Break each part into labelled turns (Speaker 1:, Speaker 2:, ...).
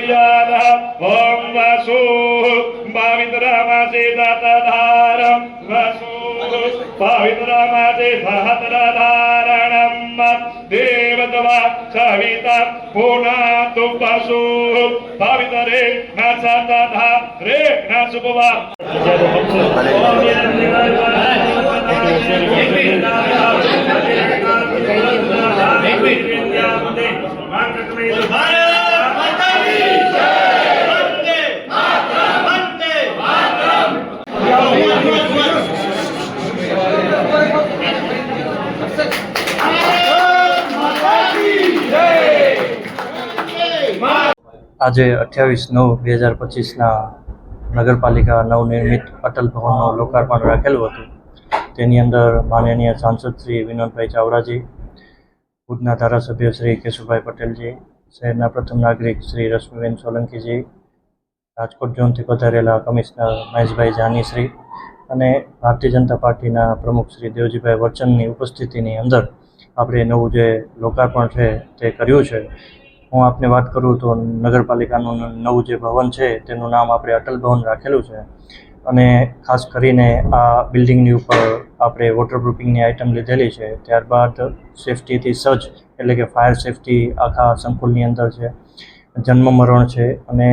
Speaker 1: कुर्यादः ॐ वसु भावितरामासे दातधारं वसु भावितरामासे सहतरधारणं देवतवा सविता पुनातु वसु भावितरे न सतधा रे न सुपवा
Speaker 2: આજે અઠ્યાવીસ નવ બે હજાર પચીસના નગરપાલિકા નવનિર્મિત અટલ ભવનનું લોકાર્પણ રાખેલું હતું. તેની અંદર માનનીય સાંસદ શ્રી વિનોદભાઈ ચાવડાજી, ભુજના ધારાસભ્ય શ્રી કેશુભાઈ પટેલજી, શહેરના પ્રથમ નાગરિક શ્રી રશ્મિબેન સોલંકીજી, રાજકોટ ઝોનથી પધારેલા કમિશનર મહેશભાઈ જાનીશ્રી અને ભારતીય જનતા પાર્ટીના પ્રમુખ શ્રી દેવજીભાઈ વરચંદની ઉપસ્થિતિની અંદર આપણે નવું જે લોકાર્પણ છે તે કર્યું છે. હું આપને વાત કરું તો નગરપાલિકાનું નવું જે ભવન છે, તેનું નામ આપણે અટલ ભવન રાખેલું છે. અને ખાસ કરીને આ બિલ્ડિંગની ઉપર આપણે વોટરપ્રૂફિંગની આઇટમ લીધેલી છે. ત્યારબાદ સેફટીથી સજ્જ, એટલે કે ફાયર સેફટી આખા સંકુલની અંદર છે. જન્મ મરણ છે અને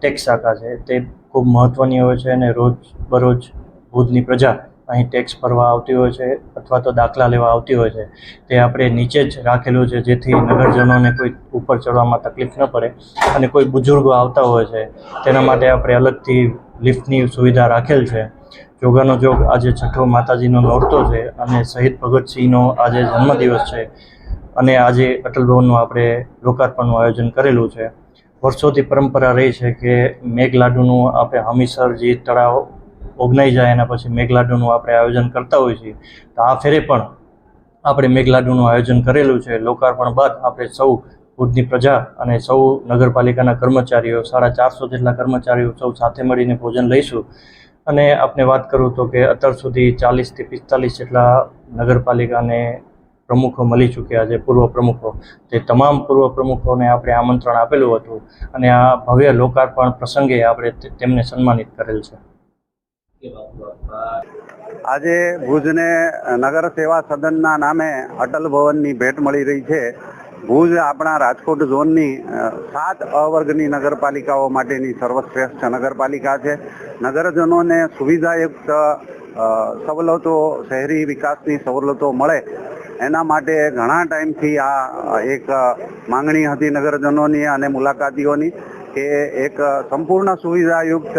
Speaker 2: ટેક્સ શાખા છે. તે ખૂબ મહત્ત્વની હોય છે અને રોજ બરોજ ભુજની પ્રજા અહીં ટેક્સ ભરવા આવતી હોય છે અથવા તો દાખલા લેવા આવતી હોય છે, તે આપણે નીચે જ રાખેલું છે, જેથી નગરજનોને કોઈ ઉપર ચડવામાં તકલીફ ન પડે અને કોઈ બુઝુર્ગો આવતા હોય છે, તેના માટે આપણે અલગથી લિફ્ટની સુવિધા રાખેલ છે. જોગાનો જોગ આજે છઠ્ઠો માતાજીનો નોરતો છે અને શહીદ ભગતસિંહનો આજે જન્મદિવસ છે અને આજે અટલ ભવનનું આપણે લોકાર્પણનું આયોજન કરેલું છે. વર્ષોથી પરંપરા રહી છે કે મેઘલાડુનું આપણે હમીસરજી તળાવ ઓગનાઈ જાય એના પછી મેઘલાડુનું આપણે આયોજન કરતા હોઈએ છીએ. તો આ ફેરે પણ આપણે મેઘલાડુનું આયોજન કરેલું છે. લોકાર્પણ બાદ આપણે સૌ ભુજની પ્રજા અને સૌ નગરપાલિકાના કર્મચારીઓ, સાડા ચારસો જેટલા કર્મચારીઓ સૌ સાથે મળીને ભોજન લઈશું. અને આપણે વાત કરું તો કે અત્યાર સુધી ચાલીસથી પિસ્તાલીસ જેટલા નગરપાલિકાને પ્રમુખો મળી ચૂક્યા છે, પૂર્વ પ્રમુખો. તે તમામ પૂર્વ પ્રમુખોને આપણે આમંત્રણ આપેલું હતું અને આ ભવ્ય લોકાર્પણ પ્રસંગે આપણે તેમને સન્માનિત કરેલ છે.
Speaker 3: આજે ભુજને નગર સેવા સદનના નામે અટલ ભવનની ભેટ મળી રહી છે. ભુજ આપણા રાજકોટ ઝોનની સાત અવર્ગની નગરપાલિકાઓ માટેની સર્વશ્રેષ્ઠ નગરપાલિકા છે. નગરજનોને સુવિધાયુક્ત સવલતો, શહેરી વિકાસની સવલતો મળે. એના માટે ઘણા ટાઈમથી આ એક માંગણી હતી નગરજનોની અને મુલાકાતીઓની કે એક સંપૂર્ણ સુવિધાયુક્ત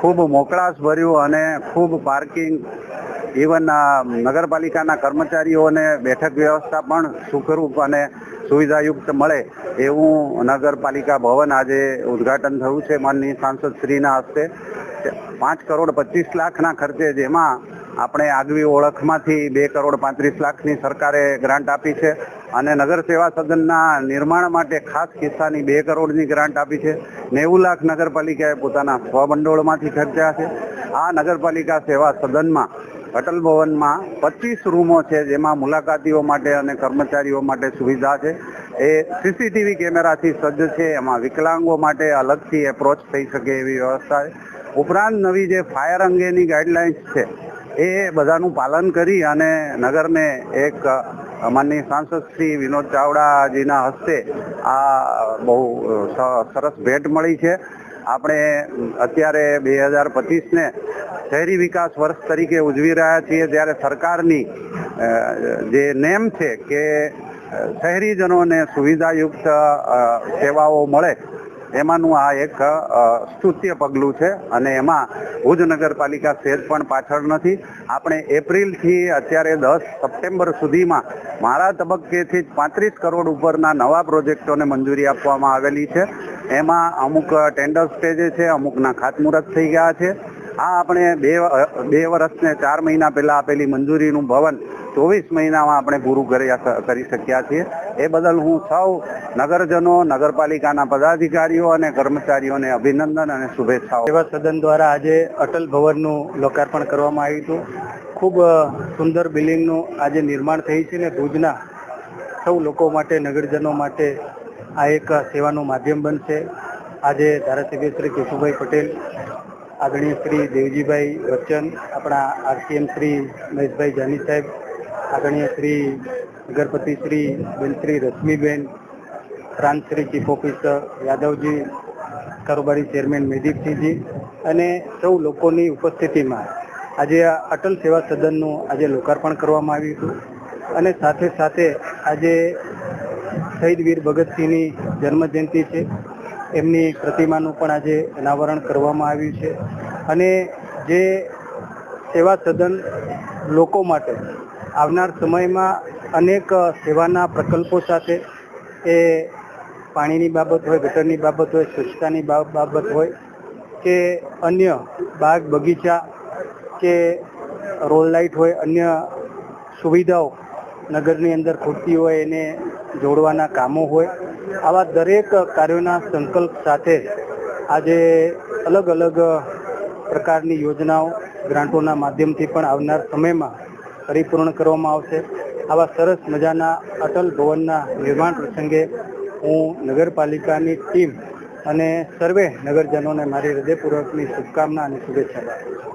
Speaker 3: ખૂબ મોકળાશ ભર્યું અને ખૂબ પાર્કિંગ ઇવન નગરપાલિકાના કર્મચારીઓને બેઠક વ્યવસ્થા પણ સુખરૂપ અને સુવિધાયુક્ત મળે એવું નગરપાલિકા ભવન આજે ઉદ્ઘાટન થયું છે. માનનીય સાંસદ શ્રીના હસ્તે પાંચ કરોડ પચીસ લાખના ખર્ચે જેમાં આપણે આગવી ઓળખમાંથી બે કરોડ પાંત્રીસ લાખની સરકારે ગ્રાન્ટ આપી છે. અને નગર સેવા સદનના નિર્માણ માટે ખાસ કિસ્સાની બે કરોડની ગ્રાન્ટ આપી છે. નેવું લાખ નગરપાલિકાએ પોતાના સ્વભંડોળમાંથી ખર્ચ્યા છે. આ નગરપાલિકા સેવા સદનમાં, અટલ ભવનમાં પચીસ રૂમો છે જેમાં મુલાકાતીઓ માટે અને કર્મચારીઓ માટે સુવિધા છે. એ સીસીટીવી કેમેરાથી સજ્જ છે. એમાં વિકલાંગો માટે અલગથી એપ્રોચ થઈ શકે એવી વ્યવસ્થા છે. ઉપરાંત નવી જે ફાયર અંગેની ગાઈડલાઇન્સ છે, એ બધાનું પાલન કરી અને નગરને એક માનનીય સાંસદ શ્રી વિનોદ ચાવડાજીના હસ્તે આ બહુ સરસ ભેટ મળી છે. આપણે અત્યારે બે હજાર પચીસને શહેરી વિકાસ વર્ષ તરીકે ઉજવી રહ્યા છીએ ત્યારે સરકારની જે નેમ છે કે શહેરીજનોને સુવિધાયુક્ત સેવાઓ મળે એમાંનું આ એક સ્તુત્ય પગલું છે અને એમાં ભુજ નગરપાલિકા સહેજ પણ પાછળ નથી. આપણે એપ્રિલથી અત્યારે દસ સપ્ટેમ્બર સુધીમાં મારા તબક્કેથી જ પાંત્રીસ કરોડ ઉપરના નવા પ્રોજેક્ટોને મંજૂરી આપવામાં આવેલી છે. એમાં અમુક ટેન્ડર સ્ટેજે છે, અમુકના ખાતમુહૂર્ત થઈ ગયા છે. આ આપણે બે બે વર્ષને ચાર મહિના પહેલા આપેલી મંજૂરીનું ભવન ચોવીસ મહિનામાં આપણે પૂરું કરી શક્યા છીએ. એ બદલ હું સૌ નગરજનો, નગરપાલિકાના પદાધિકારીઓ અને કર્મચારીઓને અભિનંદન અને શુભેચ્છાઓ.
Speaker 4: સેવા સદન દ્વારા આજે અટલ ભવનનું લોકાર્પણ કરવામાં આવ્યું હતું. ખૂબ સુંદર બિલ્ડિંગનું આજે નિર્માણ થઈ છે ને ભુજના સૌ લોકો માટે, નગરજનો માટે આ એક સેવાનું માધ્યમ બનશે. આજે ધારાસભ્ય શ્રી કેશુભાઈ પટેલ આદરણીય શ્રી દેવજીભાઈ વચ્ચન આપણા આરસીએમ શ્રી મહેશભાઈ જાની સાહેબ, આદરણીય શ્રી નગરપતિ શ્રી બેનશ્રી રશ્મિબેન, પ્રાંત શ્રી ચીફ ઓફિસર યાદવજી, કારોબારી ચેરમેન મેદીપસિંહજી અને સૌ લોકોની ઉપસ્થિતિમાં આજે આ અટલ સેવા સદનનું આજે લોકાર્પણ કરવામાં આવ્યું હતું અને સાથે સાથે આજે શહીદ વીર ભગતસિંહની જન્મજયંતિ છે. એમની પ્રતિમાનું પણ આજે અનાવરણ કરવામાં આવ્યું છે. અને જે સેવા સદન લોકો માટે આવનાર સમયમાં અનેક સેવાના પ્રકલ્પો સાથે એ પાણીની બાબત હોય, ગટરની બાબત હોય, સ્વચ્છતાની બાબત હોય કે અન્ય બાગ બગીચા કે રોલ લાઇટ હોય, અન્ય સુવિધાઓ નગરની અંદર ખૂટતી હોય, એને જોડવાના કામો હોય આવા દરેક કાર્યોના સંકલ્પ સાથે આજે અલગ અલગ પ્રકારની યોજનાઓ ગ્રાન્ટોના માધ્યમથી પણ આવનાર સમયમાં પરિપૂર્ણ કરવામાં આવશે. આવા સરસ મજાના અટલ ભવનના નિર્માણ પ્રસંગે હું નગરપાલિકાની ટીમ અને સર્વે નગરજનોને મારી હૃદયપૂર્વકની શુભકામના અને શુભેચ્છા પાઠવું છું.